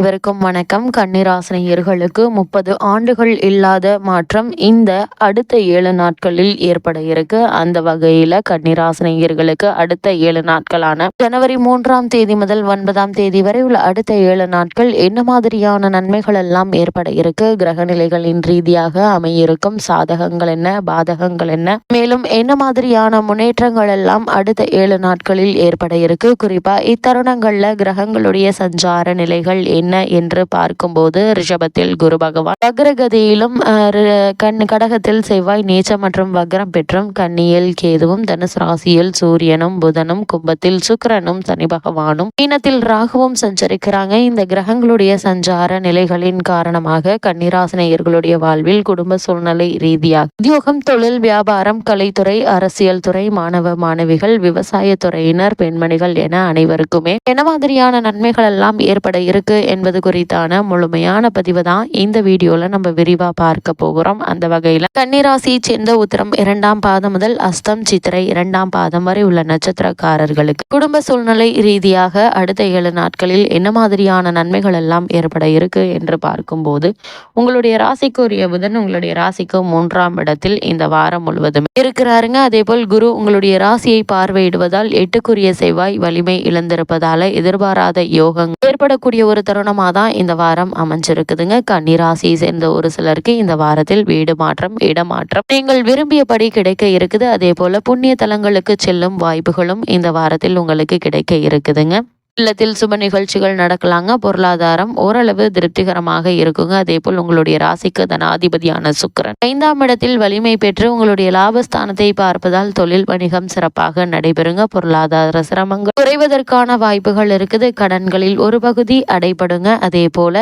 இவருக்கும் வணக்கம். கன்னிராசினியர்களுக்கு முப்பது ஆண்டுகள் இல்லாத மாற்றம் இந்த அடுத்த ஏழு நாட்களில் ஏற்பட இருக்கு. அந்த வகையில கன்னிராசினியர்களுக்கு அடுத்த ஏழு நாட்களான ஜனவரி மூன்றாம் தேதி முதல் ஒன்பதாம் தேதி வரை உள்ள அடுத்த ஏழு நாட்கள் என்ன மாதிரியான நன்மைகள் எல்லாம் ஏற்பட இருக்கு? கிரக நிலைகளின் ரீதியாக அமையிருக்கும் சாதகங்கள் என்ன? பாதகங்கள் என்ன? மேலும் என்ன மாதிரியான முன்னேற்றங்கள் எல்லாம் அடுத்த ஏழு நாட்களில் ஏற்பட இருக்கு? குறிப்பா இத்தருணங்கள்ல கிரகங்களுடைய சஞ்சார நிலைகள் என்ன? என்று பார்க்கும்போது ரிஷபத்தில் குரு பகவான். வக்ரகதியிலும் கண் கடகத்தில் செவ்வாய் நீச்சம் மற்றும் வக்ரம் பெற்றும் கன்னியில் கேதுவும் தனுசு ராசியில் சூரியனும் புதனும் கும்பத்தில் சுக்கரனும் சனி பகவானும் மீனத்தில் ராகுவும் சஞ்சரிக்கிறாங்க. இந்த கிரகங்களுடைய சஞ்சார நிலைகளின் காரணமாக கன்னிராசினியர்களுடைய வாழ்வில் குடும்ப சூழ்நிலை ரீதியாக உத்தியோகம் தொழில் வியாபாரம் கலைத்துறை அரசியல் துறை மாணவ மாணவிகள் விவசாய துறையினர் பெண்மணிகள் என அனைவருக்குமே என்ன மாதிரியான நன்மைகள் எல்லாம் ஏற்பட இருக்கு என்பது குறித்தான முழுமையான பதிவு தான் இந்த வீடியோல நம்ம விரிவா பார்க்க போகிறோம். அந்த வகையில கன்னிராசியை சேர்ந்த உத்தரம் இரண்டாம் பாதம் முதல் அஸ்தம் சித்திரை இரண்டாம் பாதம் வரை உள்ள நட்சத்திரக்காரர்களுக்கு குடும்ப சூழ்நிலை ரீதியாக அடுத்த ஏழு நாட்களில் என்ன மாதிரியான நன்மைகள் எல்லாம் ஏற்பட இருக்கு என்று பார்க்கும்போது உங்களுடைய ராசிக்குரிய புதன் உங்களுடைய ராசிக்கு மூன்றாம் இடத்தில் இந்த வாரம் முழுவதும் இருக்கிறாருங்க. அதே போல் குரு உங்களுடைய ராசியை பார்வையிடுவதால் எட்டுக்குரிய செவ்வாய் வலிமை இழந்திருப்பதால எதிர்பாராத யோகங்கள் ஏற்படக்கூடிய ஒரு தருணமாக தான் இந்த வாரம் அமைஞ்சிருக்குதுங்க. கன்னிராசியை சேர்ந்த ஒரு சிலருக்கு இந்த வாரத்தில் வீடு மாற்றம் இடமாற்றம் நீங்கள் விரும்பியபடி கிடைக்க இருக்குது. அதே போல புண்ணிய தலங்களுக்கு செல்லும் வாய்ப்புகளும் இந்த வாரத்தில் உங்களுக்கு கிடைக்க இருக்குதுங்க. இல்லத்தில் சுப நிகழ்ச்சிகள் நடக்கலாங்க. பொருளாதாரம் ஓரளவு திருப்திகரமாக இருக்குங்க. அதே போல் உங்களுடைய ராசிக்கு தனாதிபதியான சுக்கரன். ஐந்தாம் இடத்தில் வலிமை பெற்று உங்களுடைய லாபஸ்தானத்தை பார்ப்பதால் தொழில் வணிகம் சிறப்பாக நடைபெறுங்க. பொருளாதார சிரமங்கள் குறைவதற்கான வாய்ப்புகள் இருக்குது. கடன்களில் ஒரு பகுதி அடைபடுங்க. அதே போல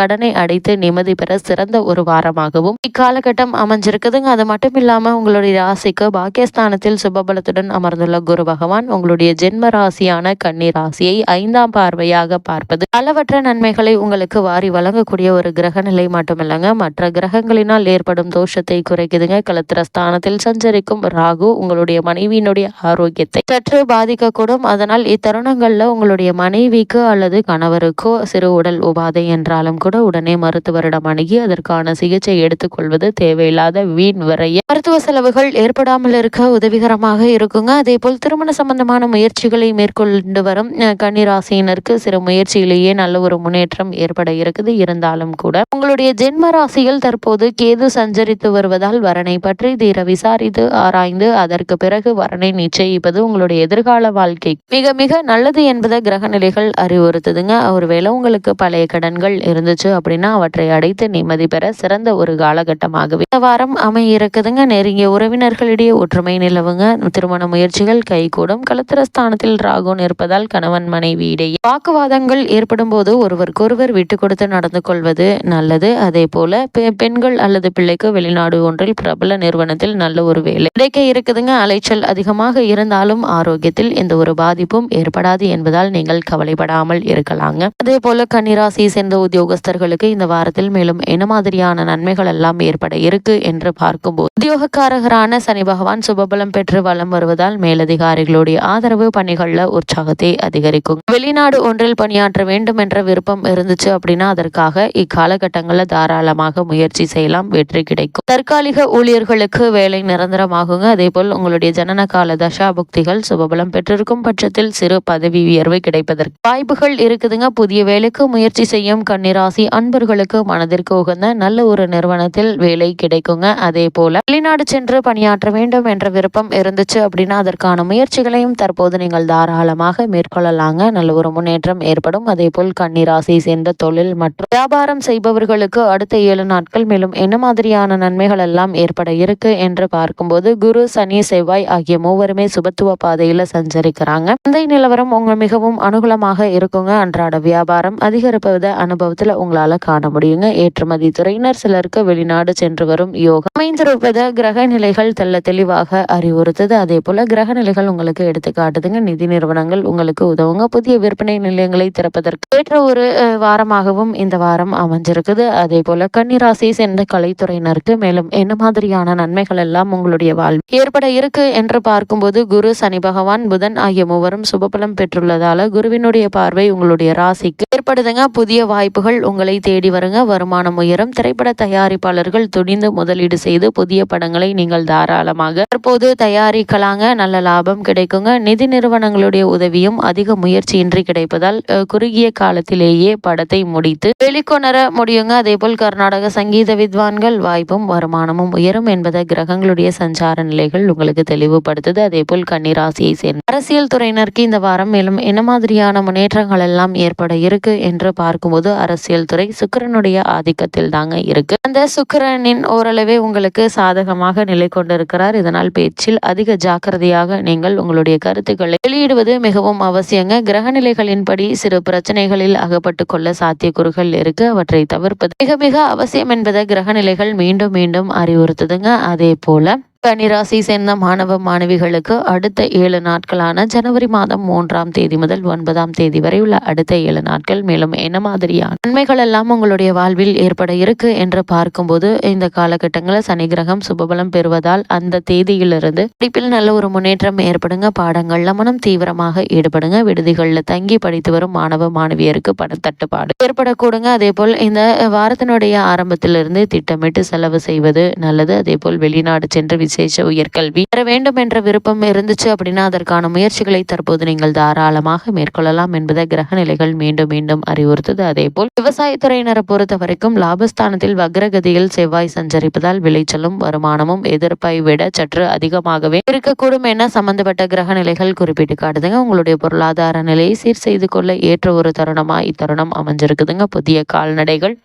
கடனை அடைத்து நிம்மதி பெற சிறந்த ஒரு வாரமாகவும் இக்காலகட்டம் அமைஞ்சிருக்குதுங்க. அது மட்டும் இல்லாம உங்களுடைய ராசிக்கு பாக்கியஸ்தானத்தில் சுபபலத்துடன் அமர்ந்துள்ள குரு பகவான் உங்களுடைய ஜென்ம ராசியான கன்னி ராசியை ஐந்தாம் பார்வையாக பார்ப்பது. அளவற்ற நன்மைகளை உங்களுக்கு வாரி வழங்கக்கூடிய ஒரு கிரக நிலை மட்டுமில்லைங்க. மற்ற கிரகங்களினால் ஏற்படும் தோஷத்தை குறைக்குதுங்க. கலத்திர ஸ்தானத்தில் சஞ்சரிக்கும் ராகு உங்களுடைய மனைவியினுடைய ஆரோக்கியத்தை சற்று பாதிக்கக்கூடும். அதனால் இத்தருணங்கள்ல உங்களுடைய மனைவிக்கு அல்லது கணவருக்கோ சிறு உடல் உபாதை என்றாலும் கூட உடனே மருத்துவரிடம் அணுகி அதற்கான சிகிச்சை எடுத்துக்கொள்வது தேவையில்லாத வீண் விரைய மருத்துவ செலவுகள் ஏற்படாமல் இருக்க உதவிகரமாக இருக்குங்க. அதே போல் திருமண சம்பந்தமான முயற்சிகளை மேற்கொண்டு வரும் கணி கன்னிராசியினருக்கு சிறு முயற்சியிலேயே நல்ல ஒரு முன்னேற்றம் ஏற்பட இருக்குது. இருந்தாலும் கூட உங்களுடைய ஜென்ம ராசியில் தற்போது கேது சஞ்சரித்து வருவதால் வரனை பற்றி தீர விசாரித்து ஆராய்ந்து அதற்கு பிறகு வரனை நிச்சயிப்பது உங்களுடைய எதிர்கால வாழ்க்கை. மிக மிக நல்லது என்பதை கிரக நிலைகள் அறிவுறுத்துதுங்க. ஒருவேளை உங்களுக்கு பழைய கடன்கள் இருந்துச்சு அப்படின்னா அவற்றை அடைத்து நிம்மதி பெற சிறந்த ஒரு காலகட்டமாகவே இந்த வாரம் அமையிருக்குதுங்க நெருங்கிய உறவினர்களிடையே ஒற்றுமை நிலவுங்க. திருமண முயற்சிகள் கைகூடும். கலத்திரஸ்தானத்தில் ராகுன் இருப்பதால் கணவன் மனை மனைவி இடையே வாக்குவாதங்கள் ஏற்படும் போது ஒருவருக்கொருவர் விட்டு கொடுத்து நடந்து கொள்வது நல்லது. அதே போல பெண்கள் அல்லது பிள்ளைக்கு வெளிநாடு ஒன்றில் பிரபல நிறுவனத்தில் நல்ல ஒரு வேலை கிடைக்க இருக்குதுங்க. அலைச்சல் அதிகமாக இருந்தாலும் ஆரோக்கியத்தில் எந்த ஒரு பாதிப்பும் ஏற்படாது என்பதால் நீங்கள் கவலைப்படாமல் இருக்கலாங்க. அதே போல கன்னிராசியை சேர்ந்த உத்தியோகஸ்தர்களுக்கு இந்த வாரத்தில் மேலும் என்ன மாதிரியான நன்மைகள் எல்லாம் ஏற்பட இருக்கு என்று பார்க்கும்போது உத்தியோகக்காரகரான சனி பகவான் சுபபலம் பெற்று வலம் வருவதால் மேலதிகாரிகளுடைய ஆதரவு பணிகள்ல உற்சாகத்தை அதிகரிக்கும். வெளிநாடு ஒன்றில் பணியாற்ற வேண்டும் என்ற விருப்பம் இருந்துச்சு அப்படின்னா அதற்காக இக்காலகட்டங்களில் தாராளமாக முயற்சி செய்யலாம். வெற்றி கிடைக்கும். தற்காலிக ஊழியர்களுக்கு வேலை நிரந்தரமாகுங்க. அதே போல் உங்களுடைய ஜனன கால தசா புக்திகள் சுபபலம் பெற்றிருக்கும் பட்சத்தில் சிறு பதவி உயர்வு கிடைப்பதற்கு வாய்ப்புகள் இருக்குதுங்க. புதிய வேலைக்கு முயற்சி செய்யும் கன்னிராசி அன்பர்களுக்கு மனதிற்கு உகந்த நல்ல ஒரு நிறுவனத்தில் வேலை கிடைக்குங்க. அதே போல வெளிநாடு சென்று பணியாற்ற வேண்டும் என்ற விருப்பம் இருந்துச்சு அப்படின்னா அதற்கான முயற்சிகளையும் தற்போது நீங்கள் தாராளமாக மேற்கொள்ளலாங்க. நல்ல ஒரு முன்னேற்றம் ஏற்படும். அதே போல் கன்னிராசியை சேர்ந்த தொழில் மற்றும் வியாபாரம் செய்பவர்களுக்கு அடுத்த ஏழு நாட்கள் மேலும் என்ன மாதிரியான நன்மைகள் எல்லாம் ஏற்பட இருக்கு என்று பார்க்கும்போது குரு சனி செவ்வாய் ஆகிய மூவருமே சுபத்துவ பாதையில சஞ்சரிக்கிறாங்க. சந்தை நிலவரம் உங்க மிகவும் அனுகூலமாக இருக்குங்க. அன்றாட வியாபாரம் அதிகரிப்பத அனுபவத்துல உங்களால காண முடியுங்க. ஏற்றுமதி துறையினர் சிலருக்கு வெளிநாடு சென்று வரும் யோகம் அமைந்திருப்பத கிரக நிலைகள் தெல்ல தெளிவாக அறிவுறுத்தது. அதே போல கிரக நிலைகள் உங்களுக்கு எடுத்து காட்டுதுங்க நிதி நிறுவனங்கள் உங்களுக்கு உதவுங்க. புதிய விற்பனை நிலையங்களை திறப்பதற்கு ஏற்ற ஒரு வாரமாகவும் இந்த வாரம் அமைஞ்சிருக்குது. அதே போல கன்னிராசியை சேர்ந்த கலைத்துறையினருக்கு மேலும் என்ன மாதிரியான நன்மைகள் எல்லாம் உங்களுடைய வாழ்வு ஏற்பட இருக்கு என்று பார்க்கும்போது குரு சனி பகவான் புதன் ஆகிய மூவரும் சுபபலம் பெற்றுள்ளதால குருவினுடைய பார்வை உங்களுடைய ராசிக்கு ஏற்படுதுங்க. புதிய வாய்ப்புகள் உங்களை தேடி வருங்க. வருமானம் உயரும். திரைப்பட தயாரிப்பாளர்கள் துணிந்து முதலீடு செய்து புதிய படங்களை நீங்கள் தாராளமாக தற்போது தயாரிக்கலாங்க. நல்ல லாபம் கிடைக்குங்க. நிதி நிறுவனங்களுடைய உதவியும் அதிக முயற்சியின்றி கிடைப்பதால் குறுகிய காலத்திலேயே படத்தை முடித்து வெளிக்கொணர முடியுங்க. அதேபோல் கர்நாடக சங்கீத வித்வான்கள் வாய்ப்பும் வருமானமும் உயரும் என்பதை கிரகங்களுடைய சஞ்சார நிலைகள் உங்களுக்கு தெளிவுபடுத்துது. அதேபோல் கன்னிராசியை சேர்ந்த அரசியல் துறையினருக்கு இந்த வாரம் மேலும் என்ன மாதிரியான முன்னேற்றங்கள் எல்லாம் ஏற்பட இருக்கு என்று பார்க்கும்போது அரசியல் துறை சுக்கிரனுடைய ஆதிக்கத்தில் தாங்க இருக்கு. அந்த சுக்கரனின் ஓரளவே உங்களுக்கு சாதகமாக நிலை கொண்டிருக்கிறார். இதனால் பேச்சில் அதிக ஜாக்கிரதையாக நீங்கள் உங்களுடைய கருத்துக்களை வெளியிடுவது மிகவும் அவசியங்க. கிரகநிலைகளின்படி சிறு பிரச்சனைகளில் அகப்பட்டு கொள்ள சாத்தியக்கூறுகள் இருக்கு. அவற்றை தவிர்ப்பது மிக மிக அவசியம் என்பதை கிரகநிலைகள் மீண்டும் மீண்டும் அறிவுறுத்துதுங்க. அதே போல கன்னிராசி சேர்ந்த மாணவ மாணவிகளுக்கு அடுத்த ஏழு நாட்களான ஜனவரி மாதம் மூன்றாம் தேதி முதல் ஒன்பதாம் தேதி வரை உள்ள அடுத்த ஏழு நாட்கள். மேலும் என்ன மாதிரியான நன்மைகள் எல்லாம் உங்களுடைய வாழ்வில் ஏற்பட இருக்கு என்று பார்க்கும்போது இந்த காலகட்டங்களில் சனி கிரகம் சுபபலம் பெறுவதால் அந்த தேதியிலிருந்து படிப்பில் நல்ல ஒரு முன்னேற்றம் ஏற்படுங்க. பாடங்கள்ல மனம் தீவிரமாக ஈடுபடுங்க. விடுதிகளில் தங்கி படித்து வரும் மாணவ மாணவியருக்கு பணத்தட்டுப்பாடு ஏற்படக்கூடுங்க. அதே போல் இந்த வாரத்தினுடைய ஆரம்பத்திலிருந்து திட்டமிட்டு செலவு செய்வது நல்லது. அதே போல் வெளிநாடு சென்று விசேஷ உயர்கல்வி பெற வேண்டும் என்ற விருப்பம் இருந்துச்சு அப்படின்னா அதற்கான முயற்சிகளை தற்போது நீங்கள் தாராளமாக மேற்கொள்ளலாம் என்பதை கிரக நிலைகள் மீண்டும் மீண்டும் அறிவுறுத்தது. அதே போல் விவசாயத்துறையினரை பொறுத்த வரைக்கும் லாபஸ்தானத்தில் வக்ரகதியில் செவ்வாய் சஞ்சரிப்பதால் விளைச்சலும் வருமானமும் எதிர்ப்பை விட சற்று அதிகமாகவே இருக்கக்கூடும் என சம்பந்தப்பட்ட கிரக நிலைகள் குறிப்பிட்டு காட்டுதுங்க. உங்களுடைய பொருளாதார நிலையை சீர் செய்து கொள்ள ஏற்ற ஒரு தருணமா? இத்தருணம் அமைஞ்சிருக்குதுங்க. புதிய கால்நடைகள்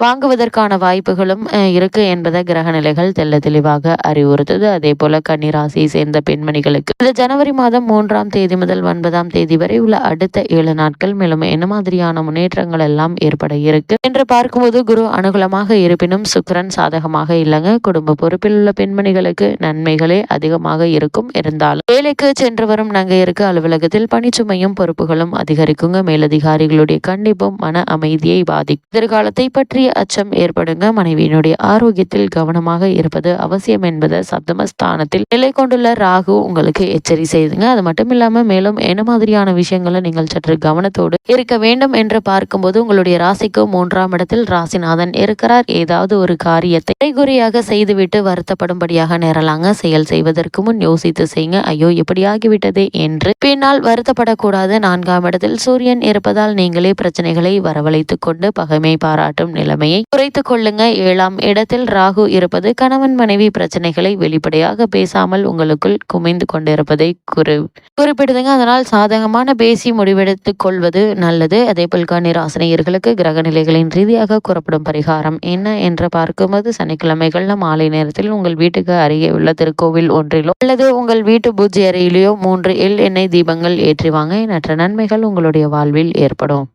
வாங்குவதற்கான வாய்ப்புகளும் இருக்கு என்பதை கிரக நிலைகள் தெள்ள தெளிவாக அறிவுறுத்துது. அதே போல கன்னிராசியை சேர்ந்த பெண்மணிகளுக்கு இந்த ஜனவரி மாதம் மூன்றாம் தேதி முதல் ஒன்பதாம் தேதி வரை உள்ள அடுத்த ஏழு நாட்கள் மேலும் என்ன மாதிரியான முன்னேற்றங்கள் எல்லாம் ஏற்பட இருக்கு என்று பார்க்கும்போது குரு அனுகூலமாக இருப்பினும் சுக்கரன் சாதகமாக இல்லைங்க. குடும்ப பொறுப்பில் உள்ள பெண்மணிகளுக்கு நன்மைகளே அதிகமாக இருக்கும். இருந்தாலும் வேலைக்கு சென்று வரும் நங்கையருக்கு அலுவலகத்தில் பணிச்சுமையும் பொறுப்புகளும் அதிகரிக்குங்க. மேலதிகாரிகளுடைய கண்டிப்பும் மன அமைதியை பாதிக்கும். எதிர்காலத்தை பற்றிய அச்சம் ஏற்படுங்க. மனைவியினுடைய ஆரோக்கியத்தில் கவனமாக இருப்பது அவசியம் என்பது சப்தமஸ்தானத்தில் நிலை கொண்டுள்ள ராகு உங்களுக்கு எச்சரி செய்துங்க. அது மட்டும் இல்லாம மேலும் என்ன மாதிரியான விஷயங்களை நீங்கள் சற்று கவனத்தோடு இருக்க வேண்டும் என்று பார்க்கும்போது உங்களுடைய ராசிக்கு மூன்றாம் இடத்தில் ராசிநாதன் இருக்கிறார். ஏதாவது ஒரு காரியத்தை குறையாக செய்துவிட்டு வருத்தப்படும்படியாக நேரலாங்க. செயல் செய்வதற்கு முன் யோசித்து செய்யுங்க. ஐயோ இப்படி ஆகிவிட்டதே என்று பின்னால் வருத்தப்படக்கூடாது. நான்காம் இடத்தில் சூரியன் இருப்பதால் நீங்களே பிரச்சனைகளை வரவழைத்துக் கொண்டு பகைமை பாராட்டும் நிலை நிலைமையை குறைத்துக் கொள்ளுங்க. ஏழாம் இடத்தில் ராகு இருப்பது கணவன் மனைவி பிரச்சனைகளை வெளிப்படையாக பேசாமல் உங்களுக்குள் குமைந்து கொண்டிருப்பதை குறி குறிப்பிடுதுங்க. அதனால் சாதகமான பேசி முடிவெடுத்துக் கொள்வது நல்லது. அதே போல் கன்னிராசினியர்களுக்கு கிரக நிலைகளின் ரீதியாக கூறப்படும் பரிகாரம் என்ன என்று பார்க்கும்போது சனிக்கிழமைகள்ல மாலை நேரத்தில் உங்கள் வீட்டுக்கு அருகே உள்ள திருக்கோவில் ஒன்றிலோ அல்லது உங்கள் வீட்டு பூஜை அறையிலேயோ மூன்று எள் எண்ணெய் தீபங்கள் ஏற்றி வாங்க. எண்ணற்ற நன்மைகள் உங்களுடைய வாழ்வில் ஏற்படும்.